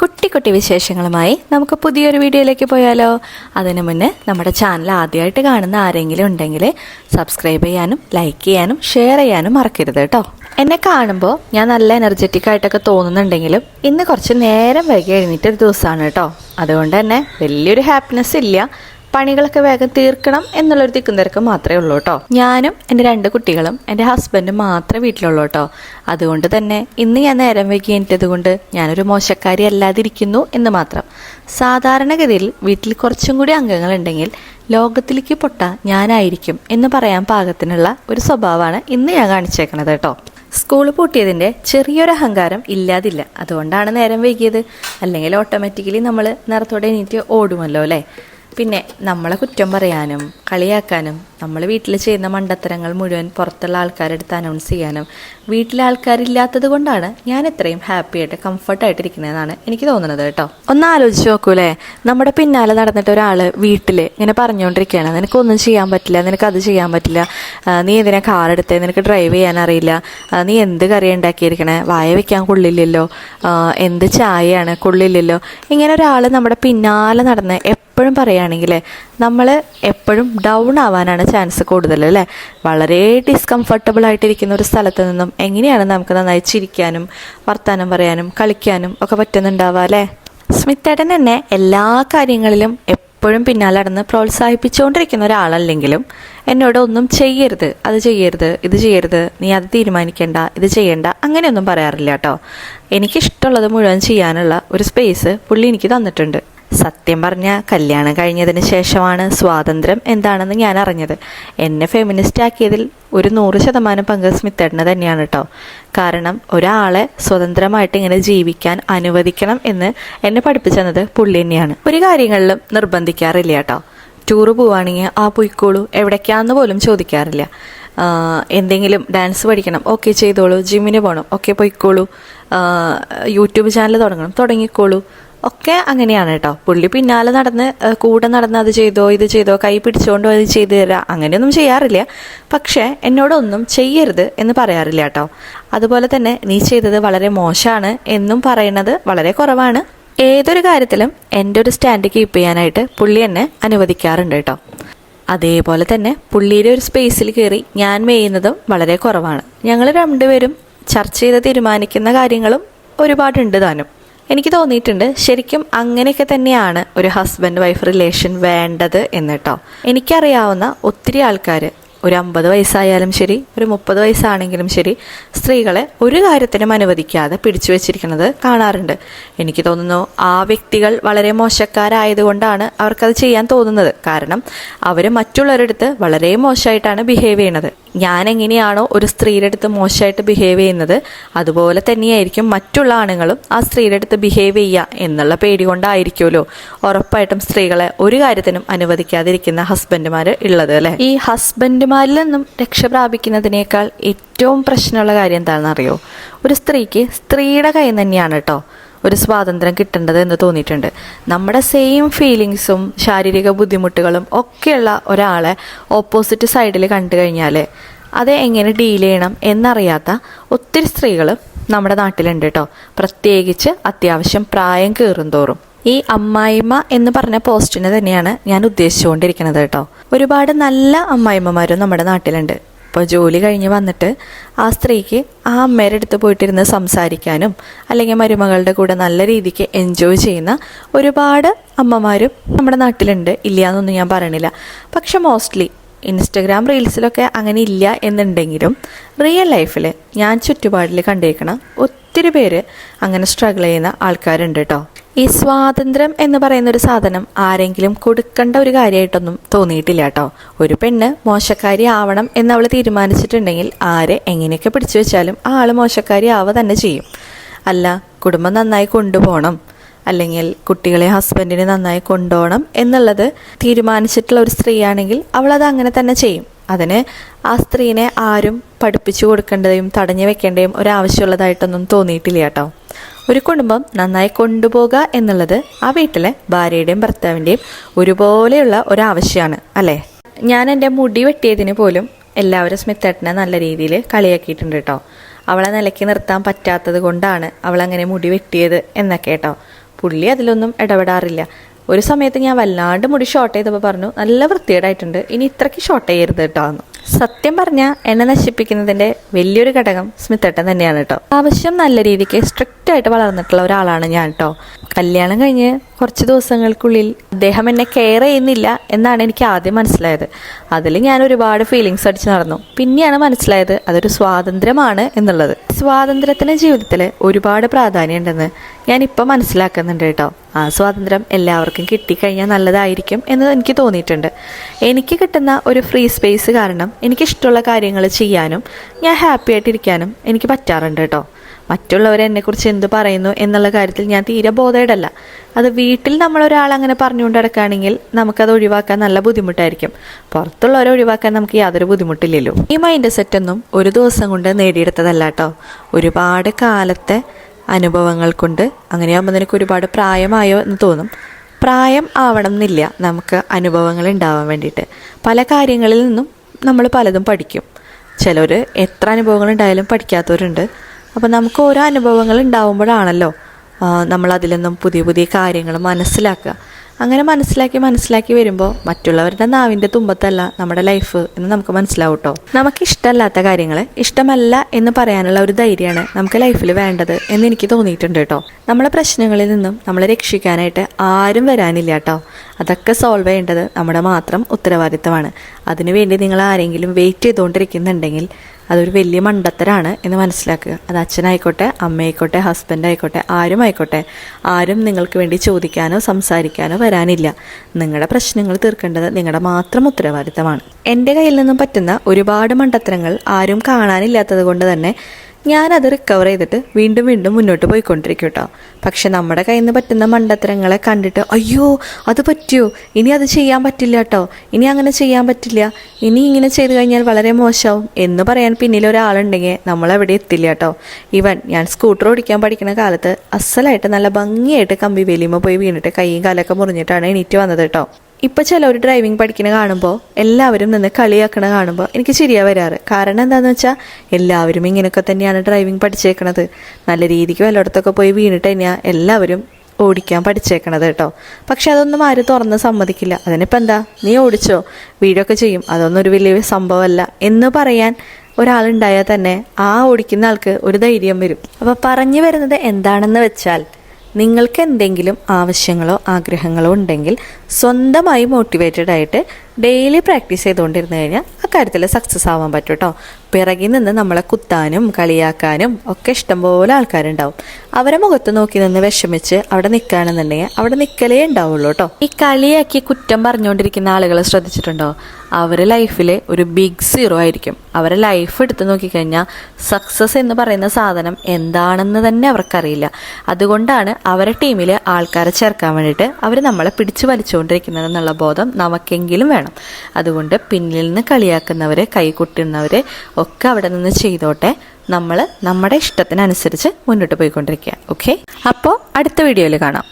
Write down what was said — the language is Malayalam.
കുട്ടി കുട്ടി വിശേഷങ്ങളുമായി നമുക്ക് പുതിയൊരു വീഡിയോയിലേക്ക് പോയാലോ? അതിനു മുന്നേ നമ്മുടെ ചാനൽ ആദ്യമായിട്ട് കാണുന്ന ആരെങ്കിലും ഉണ്ടെങ്കിൽ സബ്സ്ക്രൈബ് ചെയ്യാനും ലൈക്ക് ചെയ്യാനും ഷെയർ ചെയ്യാനും മറക്കരുത് കേട്ടോ. എന്നെ കാണുമ്പോൾ ഞാൻ നല്ല എനർജറ്റിക് ആയിട്ടൊക്കെ തോന്നുന്നുണ്ടെങ്കിലും ഇന്ന് കുറച്ച് നേരം വൈകി എഴുന്നേറ്റൊരു ദിവസമാണ് കേട്ടോ. അതുകൊണ്ട് തന്നെ വലിയൊരു ഹാപ്പിനെസ് ഇല്ല. പണികളൊക്കെ വേഗം തീർക്കണം എന്നുള്ളൊരു തിക്കും തിരക്ക് മാത്രമേ ഉള്ളൂ കേട്ടോ. ഞാനും എന്റെ രണ്ട് കുട്ടികളും എന്റെ ഹസ്ബൻഡും മാത്രമേ വീട്ടിലുള്ളൂ കേട്ടോ. അതുകൊണ്ട് തന്നെ ഇന്ന് ഞാൻ നേരം വൈകി എനിക്കത് കൊണ്ട് ഞാനൊരു മോശക്കാരി അല്ലാതിരിക്കുന്നു എന്ന് മാത്രം. സാധാരണഗതിയിൽ വീട്ടിൽ കുറച്ചും കൂടി അംഗങ്ങളുണ്ടെങ്കിൽ ലോകത്തിലേക്ക് പൊട്ട ഞാനായിരിക്കും എന്ന് പറയാൻ പാകത്തിനുള്ള ഒരു സ്വഭാവമാണ് ഇന്ന് ഞാൻ കാണിച്ചേക്കണത് കേട്ടോ. സ്കൂൾ പൂട്ടിയതിന്റെ ചെറിയൊരു അഹങ്കാരം ഇല്ലാതില്ല. അതുകൊണ്ടാണ് നേരം വൈകിയത്. അല്ലെങ്കിൽ ഓട്ടോമാറ്റിക്കലി നമ്മൾ നേരത്തോടെ എണീറ്റ് ഓടുമല്ലോ അല്ലേ? പിന്നെ നമ്മളെ കുറ്റം പറയാനും കളിയാക്കാനും നമ്മൾ വീട്ടിൽ ചെയ്യുന്ന മണ്ടത്തരങ്ങൾ മുഴുവൻ പുറത്തുള്ള ആൾക്കാരെടുത്ത് അനൗൺസ് ചെയ്യാനും വീട്ടിലെ ആൾക്കാരില്ലാത്തത് കൊണ്ടാണ് ഞാൻ ഇത്രയും ഹാപ്പി ആയിട്ട് കംഫർട്ടായിട്ട് ഇരിക്കുന്നതെന്നാണ് എനിക്ക് തോന്നുന്നത് കേട്ടോ. ഒന്ന് ആലോചിച്ച് നോക്കൂലേ? നമ്മുടെ പിന്നാലെ നടന്നിട്ട് ഒരാൾ വീട്ടിൽ ഇങ്ങനെ പറഞ്ഞുകൊണ്ടിരിക്കുകയാണ് നിനക്കൊന്നും ചെയ്യാൻ പറ്റില്ല നിനക്ക് അത് ചെയ്യാൻ പറ്റില്ല. നീ എന്തിനാ കാർ എടുത്തേ? നിനക്ക് ഡ്രൈവ് ചെയ്യാൻ അറിയില്ല. നീ എന്ത് കറി ഉണ്ടാക്കിയിരിക്കണേ? വായ വെക്കാൻ കൊള്ളില്ലല്ലോ. എന്ത് ചായയാണ്? കൊള്ളില്ലല്ലോ. ഇങ്ങനെ ഒരാൾ നമ്മുടെ പിന്നാലെ നടന്ന് എപ്പോഴും പറയുകയാണെങ്കിൽ നമ്മൾ എപ്പോഴും ഡൗൺ ആവാനാണ് ചാൻസ് കൂടുതൽ അല്ലേ? വളരെ ഡിസ്കംഫർട്ടബിൾ ആയിട്ടിരിക്കുന്ന ഒരു സ്ഥലത്ത് നിന്നും എങ്ങനെയാണ് നമുക്ക് നന്നായി ചിരിക്കാനും വർത്തമാനം പറയാനും കളിക്കാനും ഒക്കെ പറ്റുന്നുണ്ടാവുക അല്ലേ? സ്മിത്തേട്ടൻ എന്നെ എല്ലാ കാര്യങ്ങളിലും എപ്പോഴും പിന്നാലെ നടന്ന് പ്രോത്സാഹിപ്പിച്ചുകൊണ്ടിരിക്കുന്ന ഒരാളല്ലെങ്കിലും എന്നോട് ഒന്നും ചെയ്യരുത് അത് ചെയ്യരുത് ഇത് ചെയ്യരുത് നീ അത് തീരുമാനിക്കേണ്ട ഇത് ചെയ്യണ്ട അങ്ങനെയൊന്നും പറയാറില്ല കേട്ടോ. എനിക്കിഷ്ടമുള്ളത് മുഴുവൻ ചെയ്യാനുള്ള ഒരു സ്പേസ് പുള്ളി എനിക്ക് തന്നിട്ടുണ്ട്. സത്യം പറഞ്ഞ കല്യാണം കഴിഞ്ഞതിന് ശേഷമാണ് സ്വാതന്ത്ര്യം എന്താണെന്ന് ഞാൻ അറിഞ്ഞത്. എന്നെ ഫെമിനിസ്റ്റ് ആക്കിയതിൽ ഒരു നൂറ് ശതമാനം പങ്ക് സ്മിത്തേട്ടന് തന്നെയാണ് കേട്ടോ കാരണം ഒരാളെ സ്വതന്ത്രമായിട്ട് ഇങ്ങനെ ജീവിക്കാൻ അനുവദിക്കണം എന്ന് എന്നെ പഠിപ്പിച്ചത് പുള്ളി തന്നെയാണ്. ഒരു കാര്യങ്ങളിലും നിർബന്ധിക്കാറില്ല കേട്ടോ ടൂറ് പോവുകയാണെങ്കിൽ ആ പൊയ്ക്കോളൂ എവിടേക്കാന്ന് പോലും ചോദിക്കാറില്ല. എന്തെങ്കിലും ഡാൻസ് പഠിക്കണം ഓക്കെ ചെയ്തോളൂ ജിമ്മിന് പോകണം ഓക്കെ പൊയ്ക്കോളൂ. യൂട്യൂബ് ചാനൽ തുടങ്ങണം തുടങ്ങിക്കോളൂ. ഒക്കെ അങ്ങനെയാണ് കേട്ടോ പുള്ളി പിന്നാലെ നടന്ന് കൂടെ നടന്ന് അത് ചെയ്തോ ഇത് ചെയ്തോ കൈ പിടിച്ചുകൊണ്ടോ ഇത് ചെയ്തു തരാം. അങ്ങനെയൊന്നും ചെയ്യാറില്ല. പക്ഷേ എന്നോടൊന്നും ചെയ്യരുത് എന്ന് പറയാറില്ല കേട്ടോ അതുപോലെ തന്നെ നീ ചെയ്തത് വളരെ മോശമാണ് എന്നും പറയുന്നത് വളരെ കുറവാണ്. ഏതൊരു കാര്യത്തിലും എന്റെ ഒരു സ്റ്റാൻഡ് കീപ്പ് ചെയ്യാനായിട്ട് പുള്ളി എന്നെ അനുവദിക്കാറുണ്ട് കേട്ടോ അതേപോലെ തന്നെ പുള്ളിയുടെ ഒരു സ്പേസിൽ കയറി ഞാൻ മേയുന്നതും വളരെ കുറവാണ്. ഞങ്ങൾ രണ്ടുപേരും ചർച്ച ചെയ്ത് തീരുമാനിക്കുന്ന കാര്യങ്ങളും ഒരുപാടുണ്ട് താനും. എനിക്ക് തോന്നിയിട്ടുണ്ട് ശരിക്കും അങ്ങനെയൊക്കെ തന്നെയാണ് ഒരു ഹസ്ബൻഡ് വൈഫ് റിലേഷൻ വേണ്ടത് എന്ന് കേട്ടോ എനിക്കറിയാവുന്ന ഒത്തിരി ആൾക്കാർ ഒരു അമ്പത് വയസ്സായാലും ശരി ഒരു മുപ്പത് വയസ്സാണെങ്കിലും ശരി സ്ത്രീകളെ ഒരു കാര്യത്തിനും അനുവദിക്കാതെ പിടിച്ചു വെച്ചിരിക്കുന്നത് കാണാറുണ്ട്. എനിക്ക് തോന്നുന്നു ആ വ്യക്തികൾ വളരെ മോശക്കാരായതുകൊണ്ടാണ് അവർക്കത് ചെയ്യാൻ തോന്നുന്നത്. കാരണം അവർ മറ്റുള്ളവരുടെ അടുത്ത് വളരെ മോശമായിട്ടാണ് ബിഹേവ് ചെയ്യണത്. ഞാൻ എങ്ങനെയാണോ ഒരു സ്ത്രീയുടെ അടുത്ത് മോശമായിട്ട് ബിഹേവ് ചെയ്യുന്നത് അതുപോലെ തന്നെയായിരിക്കും മറ്റുള്ള ആണുങ്ങളും ആ സ്ത്രീയുടെ അടുത്ത് ബിഹേവ് ചെയ്യുക എന്നുള്ള പേടി കൊണ്ടായിരിക്കുമല്ലോ. ഉറപ്പായിട്ടും സ്ത്രീകളെ ഒരു കാര്യത്തിനും അനുവദിക്കാതിരിക്കുന്ന ഹസ്ബൻഡുമാർ ഉള്ളത് അല്ലേ? ഈ ഹസ്ബൻഡുമാരിൽ നിന്നും രക്ഷ പ്രാപിക്കുന്നതിനേക്കാൾ ഏറ്റവും പ്രശ്നമുള്ള കാര്യം എന്താണെന്നറിയോ? ഒരു സ്ത്രീക്ക് സ്ത്രീയുടെ കൈ തന്നെയാണ് കേട്ടോ. ഒരു സ്വാതന്ത്ര്യം കിട്ടേണ്ടത് എന്ന് തോന്നിയിട്ടുണ്ട്. നമ്മുടെ സെയിം ഫീലിങ്സും ശാരീരിക ബുദ്ധിമുട്ടുകളും ഒക്കെയുള്ള ഒരാളെ ഓപ്പോസിറ്റ് സൈഡിൽ കണ്ടു കഴിഞ്ഞാൽ അത് എങ്ങനെ ഡീൽ ചെയ്യണം എന്നറിയാത്ത ഒത്തിരി സ്ത്രീകൾ നമ്മുടെ നാട്ടിലുണ്ട് കേട്ടോ പ്രത്യേകിച്ച് അത്യാവശ്യം പ്രായം കയറും തോറും ഈ അമ്മായിമ്മ എന്ന് പറഞ്ഞ പോസ്റ്റിനെ തന്നെയാണ് ഞാൻ ഉദ്ദേശിച്ചുകൊണ്ടിരിക്കുന്നത് കേട്ടോ ഒരുപാട് നല്ല അമ്മായിമ്മമാരും നമ്മുടെ നാട്ടിലുണ്ട്. ഇപ്പോൾ ജോലി കഴിഞ്ഞ് വന്നിട്ട് ആ സ്ത്രീക്ക് ആ അമ്മയുടെ അടുത്ത് പോയിട്ടിരുന്ന് സംസാരിക്കാനും അല്ലെങ്കിൽ മരുമകളുടെ കൂടെ നല്ല രീതിക്ക് എൻജോയ് ചെയ്യുന്ന ഒരുപാട് അമ്മമാരും നമ്മുടെ നാട്ടിലുണ്ട്. ഇല്ല എന്നൊന്നും ഞാൻ പറയണില്ല. പക്ഷെ മോസ്റ്റ്ലി ഇൻസ്റ്റഗ്രാം റീൽസിലൊക്കെ അങ്ങനെ ഇല്ല എന്നുണ്ടെങ്കിലും റിയൽ ലൈഫിൽ ഞാൻ ചുറ്റുപാടിൽ കണ്ടേക്കണ ഒത്തിരി പേര് അങ്ങനെ സ്ട്രഗിൾ ചെയ്യുന്ന ആൾക്കാരുണ്ട് കേട്ടോ ഈ സ്വാതന്ത്ര്യം എന്ന് പറയുന്ന ഒരു സാധനം ആരെങ്കിലും കൊടുക്കേണ്ട ഒരു കാര്യമായിട്ടൊന്നും തോന്നിയിട്ടില്ല കേട്ടോ. ഒരു പെണ്ണ് മോശക്കാരി ആവണം എന്ന് അവൾ തീരുമാനിച്ചിട്ടുണ്ടെങ്കിൽ ആരെ എങ്ങനെയൊക്കെ പിടിച്ചു വെച്ചാലും ആ ആൾ മോശക്കാരി ആവുക തന്നെ ചെയ്യും. അല്ല കുടുംബം നന്നായി കൊണ്ടുപോകണം. അല്ലെങ്കിൽ കുട്ടികളെ ഹസ്ബൻഡിനെ നന്നായി കൊണ്ടുപോകണം എന്നുള്ളത് തീരുമാനിച്ചിട്ടുള്ള ഒരു സ്ത്രീയാണെങ്കിൽ അവൾ അത് അങ്ങനെ തന്നെ ചെയ്യും. അതിന് ആ സ്ത്രീനെ ആരും പഠിപ്പിച്ചു കൊടുക്കേണ്ടതും തടഞ്ഞു വെക്കേണ്ടതും ഒരാവശ്യമുള്ളതായിട്ടൊന്നും തോന്നിയിട്ടില്ല കേട്ടോ. ഒരു കുടുംബം നന്നായി കൊണ്ടുപോകുക എന്നുള്ളത് ആ വീട്ടിലെ ഭാര്യയുടെയും ഭർത്താവിന്റെയും ഒരുപോലെയുള്ള ഒരാവശ്യമാണ് അല്ലേ? ഞാൻ എന്റെ മുടി വെട്ടിയതിന് പോലും എല്ലാവരും സ്മിത്തേട്ടനെ നല്ല രീതിയിൽ കളിയാക്കിയിട്ടുണ്ട് കേട്ടോ. അവളെ നിലയ്ക്ക് നിർത്താൻ പറ്റാത്തത് കൊണ്ടാണ് അവളങ്ങനെ മുടി വെട്ടിയത് എന്നൊക്കെ കേട്ടോ. പുള്ളി അതിലൊന്നും ഇടപെടാറില്ല. ഒരു സമയത്ത് ഞാൻ വല്ലാണ്ട് മുടി ഷോർട്ട് ചെയ്തപ്പോൾ പറഞ്ഞു നല്ല വൃത്തികേടായിട്ടുണ്ട് ഇനി ഇത്രയ്ക്ക് ഷോർട്ട് ചെയ്യരുത് കേട്ടോ എന്ന്. സത്യം പറഞ്ഞാൽ എന്നെ നശിപ്പിക്കുന്നതിന്റെ വലിയൊരു ഘടകം സ്മിത്തേട്ടൻ തന്നെയാണ് കേട്ടോ ആവശ്യം നല്ല രീതിക്ക് സ്ട്രിക്റ്റ് ആയിട്ട് വളർന്നിട്ടുള്ള ഒരാളാണ് ഞാൻ കേട്ടോ കല്യാണം കഴിഞ്ഞ് കുറച്ച് ദിവസങ്ങൾക്കുള്ളിൽ അദ്ദേഹം എന്നെ കെയർ ചെയ്യുന്നില്ല എന്നാണ് എനിക്ക് ആദ്യം മനസ്സിലായത്. അതിൽ ഞാൻ ഒരുപാട് ഫീലിങ്സ് അടിച്ച് നടന്നു. പിന്നെയാണ് മനസ്സിലായത് അതൊരു സ്വാതന്ത്ര്യമാണ് എന്നുള്ളത്. സ്വാതന്ത്ര്യത്തിന് ജീവിതത്തിൽ ഒരുപാട് പ്രാധാന്യമുണ്ടെന്ന് ഇപ്പം മനസ്സിലാക്കുന്നുണ്ട് കേട്ടോ ആ സ്വാതന്ത്ര്യം എല്ലാവർക്കും കിട്ടിക്കഴിഞ്ഞാൽ നല്ലതായിരിക്കും എന്ന് എനിക്ക് തോന്നിയിട്ടുണ്ട്. എനിക്ക് കിട്ടുന്ന ഒരു ഫ്രീ സ്പേസ് കാരണം എനിക്കിഷ്ടമുള്ള കാര്യങ്ങൾ ചെയ്യാനും ഞാൻ ഹാപ്പി ആയിട്ടിരിക്കാനും എനിക്ക് പറ്റാറുണ്ട് കേട്ടോ. മറ്റുള്ളവർ എന്നെക്കുറിച്ച് എന്ത് പറയുന്നു എന്നുള്ള കാര്യത്തിൽ ഞാൻ തീരെ ബോധേഡല്ല അത് വീട്ടിൽ നമ്മൾ ഒരാൾ അങ്ങനെ പറഞ്ഞുകൊണ്ട് നടക്കുകയാണെങ്കിൽ നമുക്കത് ഒഴിവാക്കാൻ നല്ല ബുദ്ധിമുട്ടായിരിക്കും. പുറത്തുള്ളവരെ ഒഴിവാക്കാൻ നമുക്ക് യാതൊരു ബുദ്ധിമുട്ടില്ലല്ലോ. ഈ മൈൻഡ് സെറ്റൊന്നും ഒരു ദിവസം കൊണ്ട് നേടിയെടുത്തതല്ല കേട്ടോ. ഒരുപാട് കാലത്തെ അനുഭവങ്ങൾ കൊണ്ട് അങ്ങനെയാകുമ്പോൾ നിനക്ക് ഒരുപാട് പ്രായമായോ എന്ന് തോന്നും. പ്രായം ആവണം എന്നില്ല നമുക്ക് അനുഭവങ്ങൾ ഉണ്ടാവാൻ വേണ്ടിയിട്ട്. പല കാര്യങ്ങളിൽ നിന്നും നമ്മൾ പലതും പഠിക്കും. ചിലർ എത്ര അനുഭവങ്ങൾ ഉണ്ടായാലും പഠിക്കാത്തവരുണ്ട്. അപ്പോൾ നമുക്ക് ഓരോ അനുഭവങ്ങൾ ഉണ്ടാവുമ്പോഴാണല്ലോ നമ്മൾ അതിൽ നിന്നും പുതിയ പുതിയ കാര്യങ്ങൾ മനസ്സിലാക്കുക. അങ്ങനെ മനസ്സിലാക്കി മനസ്സിലാക്കി വരുമ്പോൾ മറ്റുള്ളവരുടെ നാവിന്റെ തുമ്പത്തല്ല നമ്മുടെ ലൈഫ് എന്ന് നമുക്ക് മനസ്സിലാവും കേട്ടോ നമുക്ക് ഇഷ്ടമല്ലാത്ത കാര്യങ്ങൾ ഇഷ്ടമല്ല എന്ന് പറയാനുള്ള ഒരു ധൈര്യമാണ് നമുക്ക് ലൈഫിൽ വേണ്ടത് എന്ന് എനിക്ക് തോന്നിയിട്ടുണ്ട് കേട്ടോ നമ്മളെ പ്രശ്നങ്ങളിൽ നിന്നും നമ്മളെ രക്ഷിക്കാനായിട്ട് ആരും വരാനില്ല കേട്ടോ അതൊക്കെ സോൾവ് ചെയ്യേണ്ടത് നമ്മുടെ മാത്രം ഉത്തരവാദിത്തമാണ്. അതിനുവേണ്ടി നിങ്ങൾ ആരെങ്കിലും വെയിറ്റ് ചെയ്തുകൊണ്ടിരിക്കുന്നുണ്ടെങ്കിൽ അതൊരു വലിയ മണ്ടത്തരാണ് എന്ന് മനസ്സിലാക്കുക. അത് അച്ഛനായിക്കോട്ടെ അമ്മയായിക്കോട്ടെ ഹസ്ബൻഡ് ആയിക്കോട്ടെ ആരും ആയിക്കോട്ടെ ആരും നിങ്ങൾക്ക് വേണ്ടി ചോദിക്കാനോ സംസാരിക്കാനോ വരാനില്ല. നിങ്ങളുടെ പ്രശ്നങ്ങൾ തീർക്കേണ്ടത് നിങ്ങളുടെ മാത്രം ഉത്തരവാദിത്തമാണ്. എന്റെ കയ്യിൽ നിന്നും പറ്റുന്ന ഒരുപാട് മണ്ടത്തരങ്ങൾ ആരും കാണാനില്ലാത്തത് കൊണ്ട് തന്നെ ഞാനത് റിക്കവർ ചെയ്തിട്ട് വീണ്ടും വീണ്ടും മുന്നോട്ട് പോയിക്കൊണ്ടിരിക്കും കേട്ടോ പക്ഷെ നമ്മുടെ കയ്യിൽ നിന്ന് പറ്റുന്ന മണ്ടത്തരങ്ങളെ കണ്ടിട്ട് അയ്യോ അത് പറ്റിയോ? ഇനി അത് ചെയ്യാൻ പറ്റില്ല കേട്ടോ ഇനി അങ്ങനെ ചെയ്യാൻ പറ്റില്ല. ഇനി ഇങ്ങനെ ചെയ്തു കഴിഞ്ഞാൽ വളരെ മോശമാവും. എന്ന് പറയാൻ പിന്നിൽ ഒരാളുണ്ടെങ്കിൽ നമ്മൾ എവിടെ എത്തില്ല കേട്ടോ ഇവൻ ഞാൻ സ്കൂട്ടർ ഓടിക്കാൻ പഠിക്കുന്ന കാലത്ത് അസലായിട്ട് നല്ല ഭംഗിയായിട്ട് കമ്പി വേലിയുമ്പോൾ പോയി വീണിട്ട് കൈയും കാലൊക്കെ മുറിഞ്ഞിട്ടാണ് എണീറ്റ് വന്നത് കേട്ടോ ഇപ്പൊ ചിലർ ഡ്രൈവിംഗ് പഠിക്കുന്ന കാണുമ്പോൾ എല്ലാവരും നിന്ന് കളിയാക്കണ കാണുമ്പോൾ എനിക്ക് ശരിയാ വരാറ്. കാരണം എന്താണെന്ന് വെച്ചാൽ എല്ലാവരും ഇങ്ങനെയൊക്കെ തന്നെയാണ് ഡ്രൈവിംഗ് പഠിച്ചേക്കണത്. നല്ല രീതിക്ക് വല്ലയിടത്തൊക്കെ പോയി വീണിട്ട് തന്നെയാണ് എല്ലാവരും ഓടിക്കാൻ പഠിച്ചേക്കണത് കേട്ടോ. പക്ഷെ അതൊന്നും ആരും തുറന്ന് സമ്മതിക്കില്ല. അതിനിപ്പോൾ എന്താ? നീ ഓടിച്ചോ? വീഴൊക്കെ ചെയ്യും. അതൊന്നും ഒരു വലിയ സംഭവമല്ല. എന്ന് പറയാൻ ഒരാളുണ്ടായാൽ തന്നെ ആ ഓടിക്കുന്ന ആൾക്ക് ഒരു ധൈര്യം വരും. അപ്പോൾ പറഞ്ഞു വരുന്നത് എന്താണെന്ന് വെച്ചാൽ നിങ്ങൾക്ക് എന്തെങ്കിലും ആവശ്യങ്ങളോ ആഗ്രഹങ്ങളോ ഉണ്ടെങ്കിൽ സ്വന്തമായി മോട്ടിവേറ്റഡ് ആയിട്ട് ഡെയിലി പ്രാക്ടീസ് ചെയ്തുകൊണ്ടിരുന്നു കഴിഞ്ഞാൽ അക്കാര്യത്തിൽ സക്സസ് ആവാൻ പറ്റും കേട്ടോ പിറകിൽ നിന്ന് നമ്മളെ കുത്താനും കളിയാക്കാനും ഒക്കെ ഇഷ്ടംപോലെ ആൾക്കാരുണ്ടാവും. അവരെ മുഖത്ത് നോക്കി നിന്ന് വിഷമിച്ച് അവിടെ നിൽക്കുകയാണെന്നുണ്ടെങ്കിൽ അവിടെ നിൽക്കലേ ഉണ്ടാവുള്ളൂ കേട്ടോ ഈ കളിയാക്കി കുറ്റം പറഞ്ഞുകൊണ്ടിരിക്കുന്ന ആളുകളെ ശ്രദ്ധിച്ചിട്ടുണ്ടോ? അവരെ ലൈഫിലെ ഒരു ബിഗ് സീറോ ആയിരിക്കും. അവരെ ലൈഫ് എടുത്തു നോക്കിക്കഴിഞ്ഞാൽ സക്സസ് എന്ന് പറയുന്ന സാധനം എന്താണെന്ന് തന്നെ അവർക്കറിയില്ല. അതുകൊണ്ടാണ് അവരെ ടീമിൽ ആൾക്കാരെ ചേർക്കാൻ വേണ്ടിയിട്ട് അവർ നമ്മളെ പിടിച്ചു വലിച്ചുകൊണ്ടിരിക്കുന്നത് എന്നുള്ള ബോധം നമുക്കെങ്കിലും വേണം. അതുകൊണ്ട് പിന്നിൽ നിന്ന് കളിയാക്കുന്നവർ കൈകൊട്ടുന്നവർ ഒക്കെ അവിടെ നിന്ന് ചെയ്തോട്ടെ. നമ്മൾ നമ്മുടെ ഇഷ്ടത്തിനനുസരിച്ച് മുന്നോട്ട് പോയിക്കൊണ്ടിരിക്കുക. ഓക്കെ അപ്പോൾ അടുത്ത വീഡിയോയിൽ കാണാം.